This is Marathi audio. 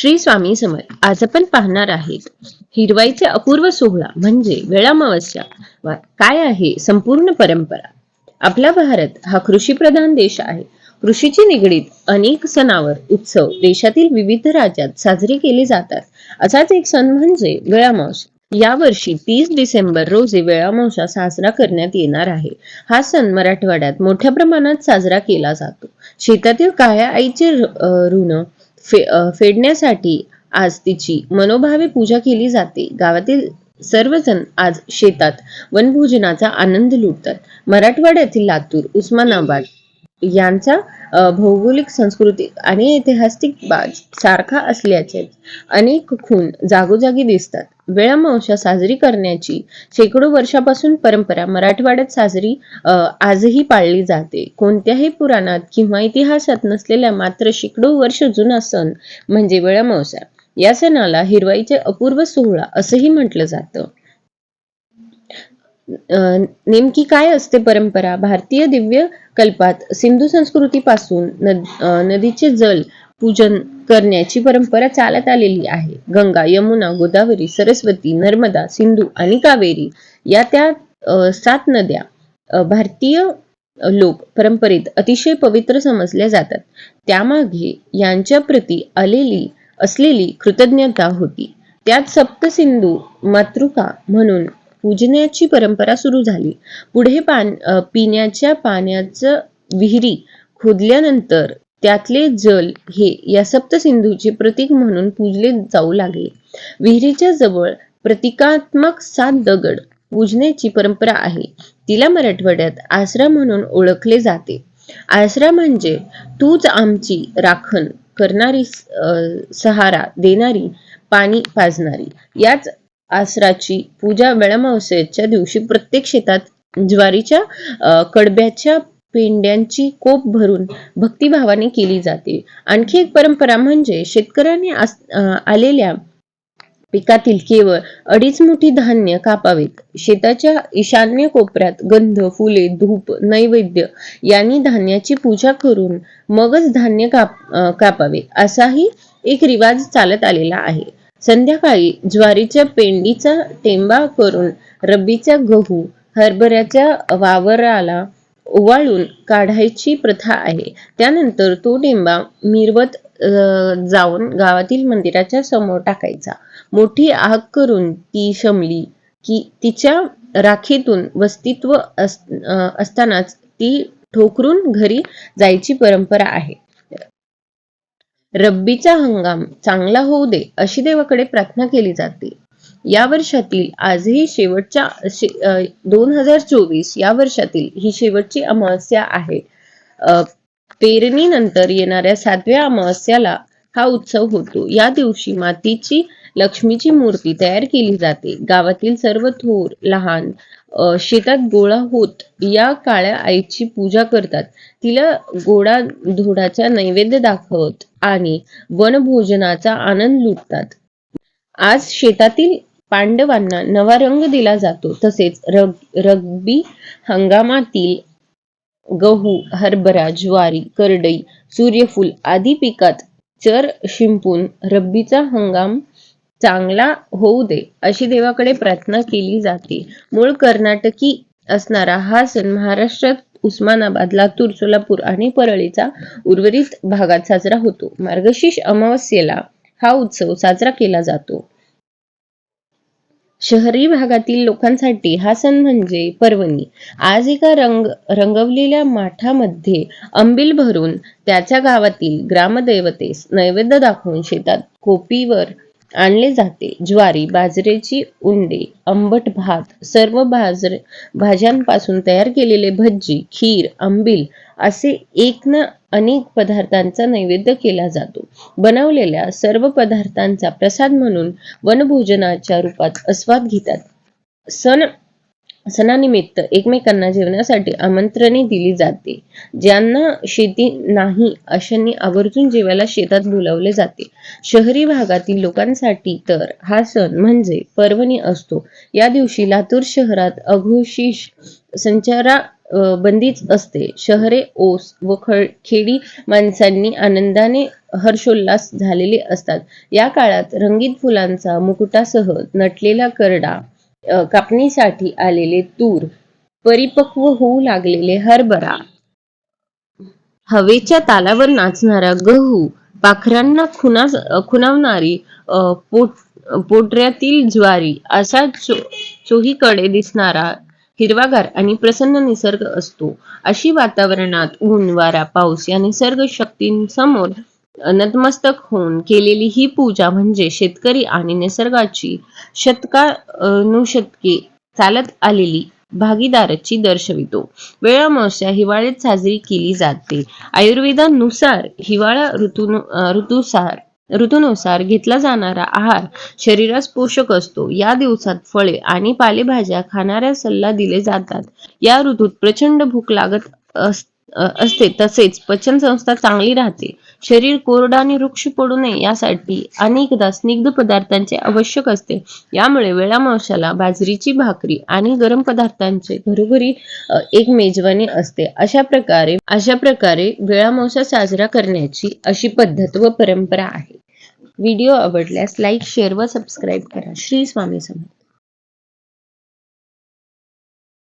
श्री स्वामी समर्थ. आज आपण पाहणार आहेत हिरवाईचे अपूर्व सोहळा म्हणजे वेळामावस्या. काय आहे? संपूर्ण परंपरा. आपला भारत हा कृषी प्रधान देश आहे. कृषीची निगडीत अनेक सणावर उत्सव देशातील विविध राज्यात साजरे केले जातात. असाच एक सण म्हणजे वेळामावस्या. यावर्षी तीस डिसेंबर रोजी वेळामावशा साजरा करण्यात येणार आहे. हा सण मराठवाड्यात मोठ्या प्रमाणात साजरा केला जातो. शेतातील काळ्या आईचे ऋण फे फेडण्यासाठी आज तिची मनोभावे पूजा केली जाते. गावातील सर्वजण आज शेतात वनभोजनाचा आनंद लुटतात. मराठवाड्यातील लातूर उस्मानाबाद यांचा भौगोलिक सांस्कृतिक आणि ऐतिहासिक बाज सारखा असल्याचे अनेक खून जागोजागी दिसतात. वेळामावस्या साजरी करण्याची शेकडो वर्षापासून परंपरा मराठवाड्यात साजरी आजही पाळली जाते. कोणत्याही पुराणात किंवा इतिहासात नसलेल्या मात्र शेकडो वर्ष जुना सण म्हणजे वेळामावस्या या सणाला हिरवाईचे अपूर्व सोहळा असंही म्हटलं जातं. नेमकी काय असते परंपरा? भारतीय दिव्य कल्पात सिंधू संस्कृतीपासून नद नदीचे जल पूजन करण्याची परंपरा चालत आलेली आहे. गंगा यमुना गोदावरी सरस्वती नर्मदा सिंधू आणि कावेरी या त्या सात नद्या भारतीय लोक परंपरेत अतिशय पवित्र समजल्या जातात. त्यामागे यांच्या प्रती आलेली असलेली कृतज्ञता होती. त्यात सप्तसिंधू मातृका म्हणून पूजण्याची परंपरा सुरू झाली. पुढे पान पिण्याच्या पाण्याचं विहिरी खोदल्यानंतर त्यातले जल हे या सप्तसिंधूचे प्रतीक म्हणून पूजले जाऊ लागले. विहिरीच्या जवळ प्रतिकात्मक सात दगड पूजण्याची परंपरा आहे. तिला मराठवाड्यात आसरा म्हणून ओळखले जाते. आसरा म्हणजे तूच आमची राखण करणारी अं, सहारा देणारी पाणी पाजणारी. याच आसराची पूजा वेळामावस्येच्या दिवशी प्रत्येक शेतात ज्वारीच्या कडब्याच्या पेंड्यांची कोप भरून भक्तिभावाने केली जाते. आणखी एक परंपरा म्हणजे शेतकऱ्यांनी आलेल्या पिकातील केवळ अडीच मुठी धान्य कापावेत. शेताच्या ईशान्य कोपऱ्यात गंध फुले धूप नैवेद्य यांनी धान्याची पूजा करून मगच धान्य काप कापावे. असाही एक रिवाज चालत आलेला आहे. संध्याकाळी ज्वारीच्या पेंडीचा टेंबा करून रब्बीचा गहू हरभऱ्याच्या वावराला ओवाळून काढायची प्रथा आहे. त्यानंतर तो टेंबा मिरवत जाऊन गावातील मंदिराच्या समोर टाकायचा. मोठी आग करून ती शमली की तिच्या राखीतून वस्तित्व अस असतानाच ती ठोकरून घरी जायची परंपरा आहे. रब्बीचा हंगाम चांगला होऊ दे अशी देवाकडे प्रार्थना केली जाते. या वर्षातील आजही शेवटच्या दोन हजार चोवीस या वर्षातील ही शेवटची अमावस्या आहे. पेरणीनंतर येणाऱ्या सातव्या अमावस्याला हा उत्सव होतो. या दिवशी मातीची लक्ष्मीची मूर्ती तयार केली जाते. गावातील सर्व थोर लहान शेतात गोळा होत या काळ्या आईची पूजा करतात. तिला गोडा धोडाचा नैवेद्य दाखवत आणि वनभोजनाचा आनंद लुटतात. आज शेतातील पांडवांना नवा रंग दिला जातो. तसेच रग रग्बी हंगामातील गहू हरभरा ज्वारी करडई सूर्यफूल आदी पिकात चर शिंपून रब्बीचा हंगाम चांगला होऊ दे अशी देवाकडे प्रार्थना केली जाते. मूळ कर्नाटकी असणारा हा सण महाराष्ट्रात उस्मानाबाद लातूर सोलापूर आणि परळीचा उर्वरित भागात साजरा होतो. मार्गशीर्ष अमावस्येला हा उत्सव साजरा केला जातो. शहरी भागातील लोकांसाठी हा सण म्हणजे पर्वणी. आज एका रंग रंगवलेल्या माठामध्ये अंबिल भरून त्याच्या गावातील ग्रामदैवतेस नैवेद्य दाखवून शेतात कोपीवर आणले जाते. ज्वारी बाजरीची उंडे आंबट भात सर्व बाजरे भाज्यांपासून तयार केलेले भज्जी खीर आंबील असे एक न अनेक पदार्थांचा नैवेद्य केला जातो. बनवलेल्या सर्व पदार्थांचा प्रसाद म्हणून वनभोजनाच्या रूपात आस्वाद घेतात. सण सणानिमित्त एकमेकांना जेवणासाठी आमंत्रणे दिली जाते ज्यांना शेती नाही अशांनी आवर्जून जेवायला शेतात बोलावले जाते. शहरी भागातील लोकांसाठी तर हा सण म्हणजे पर्वणी असतो. या दिवशी लातूर शहरात अघोषिष संचारा बंदीच असते. शहरे ओस व ख- खेडी माणसांनी आनंदाने हर्षोल्लास झालेले असतात. या काळात रंगीत फुलांचा मुकुटासह नटलेला करडा कापणीसाठी आलेले तूर परिपक्व होऊ लागलेले हरभरा हवेच्या तालावर नाचणारा गहू पाखरांना खुना खुणावणारी पोट पोटऱ्यातील ज्वारी असा चो चोहीकडे दिसणारा हिरवागार आणि प्रसन्न निसर्ग असतो. अशी वातावरणात ऊन वारा पाऊस या निसर्ग शक्तींसमोर नतमस्तक होऊन केलेली ही पूजा म्हणजे शेतकरी आणि निसर्गाची शतकानुशतके चालत आलेली भागीदारची दर्शवितो. वेळ अमावस्या हिवाळ्यात साजरी केली जाते. आयुर्वेदानुसार हिवाळा ऋतू ऋतुसार ऋतूनुसार घेतला जाणारा आहार शरीरास पोषक असतो. या दिवसात फळे आणि पालेभाज्या खाणाऱ्या सल्ला दिले जातात. या ऋतूत प्रचंड भूक लागत अस- असते तसेच पचन संस्था चांगली राहते. शरीर कोरडा आणि वृक्ष पडू नये यासाठी अनेकदा स्निग्ध पदार्थांचे आवश्यक असते. यामुळे वेळामावशाला बाजरीची भाकरी आणि गरम पदार्थांचे घरोघरी एक मेजवानी असते. अशा प्रकारे अशा प्रकारे वेळामावस्या साजरा करण्याची अशी पद्धत व परंपरा आहे. व्हिडिओ आवडल्यास लाईक शेअर व सबस्क्राईब करा. श्री स्वामी समर्थ.